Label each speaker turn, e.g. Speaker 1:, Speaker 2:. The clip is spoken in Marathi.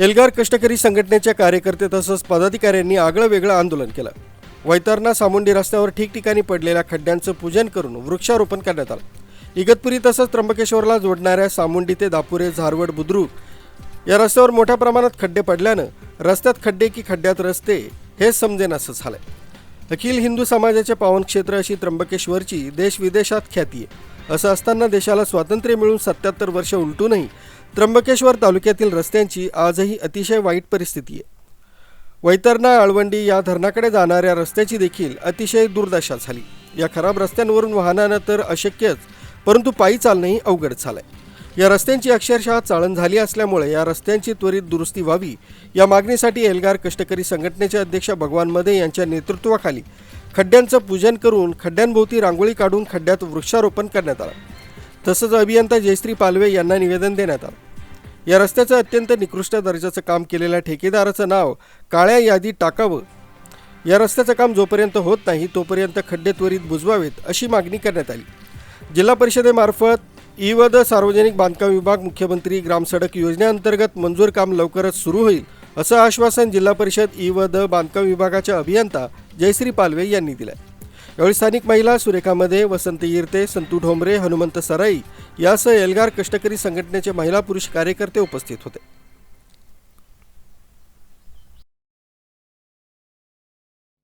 Speaker 1: एल्गार कष्टकरी संघटनेच्या कार्यकर्ते तसंच पदाधिकाऱ्यांनी आगळं वेगळं आंदोलन केलं. वैतरणा सामुंडी रस्त्यावर ठिकठिकाणी पडलेल्या खड्ड्यांचं पूजन करून वृक्षारोपण करण्यात आलं. इगतपुरी तसंच त्र्यंबकेश्वरला जोडणाऱ्या सामुंडी ते दापुरे झारवड बुद्रुक या रस्त्यावर मोठ्या प्रमाणात खड्डे पडल्यानं रस्त्यात खड्डे की खड्ड्यात रस्ते हेच समजेनासं झालंय. अखिल हिंदू समाजाचे पावन क्षेत्र अशी त्र्यंबकेश्वरची देश विदेशात ख्याती आहे. असं असताना देशाला स्वातंत्र्य मिळून सत्याहत्तर वर्ष उलटूनही त्र्यंबकेश्वर तालुक्यातील रस्त्यांची आजही अतिशय वाईट परिस्थिती आहे. वैतरणा आळवंडी या धरणाकडे जाणाऱ्या रस्त्याची देखील अतिशय दुर्दशा झाली. या खराब रस्त्यांवरून वाहनानं तर अशक्यच परंतु पायी चालणंही अवघड झालंय. या रस्त्यांची अक्षरशः चाळण झाली असल्यामुळे या रस्त्यांची त्वरित दुरुस्ती व्हावी या मागणीसाठी एल्गार कष्टकरी संघटनेचे अध्यक्ष भगवान मदे यांच्या नेतृत्वाखाली खड्ड्यांचं पूजन करून खड्ड्यांभोवती रांगोळी काढून खड्ड्यात वृक्षारोपण करण्यात आलं. तसंच अभियंता जयश्री पालवे यांना निवेदन देण्यात आलं. या रस्त्याचं अत्यंत निकृष्ट दर्जाचं काम केलेल्या ठेकेदाराचं नाव काळ्या यादीत टाकावं. या रस्त्याचं काम जोपर्यंत होत नाही तोपर्यंत खड्डे त्वरित बुजवावेत अशी मागणी करण्यात आली. जिल्हा परिषदेमार्फत इवद सार्वजनिक बांधकाम विभाग मुख्यमंत्री ग्रामसडक योजनेअंतर्गत मंजूर काम लवकरच सुरू होईल. असं आश्वासन जिल्हा परिषद ई व द बांधकाम विभागाच्या अभियंता जयश्री पालवे यांनी दिलं यावेळी स्थानिक महिला सुरेखामध्ये वसंत यिरते संतू ढोंबरे हनुमंत सराई यासह एल्गार कष्टकरी संघटनेचे महिला पुरुष कार्यकर्ते उपस्थित होते.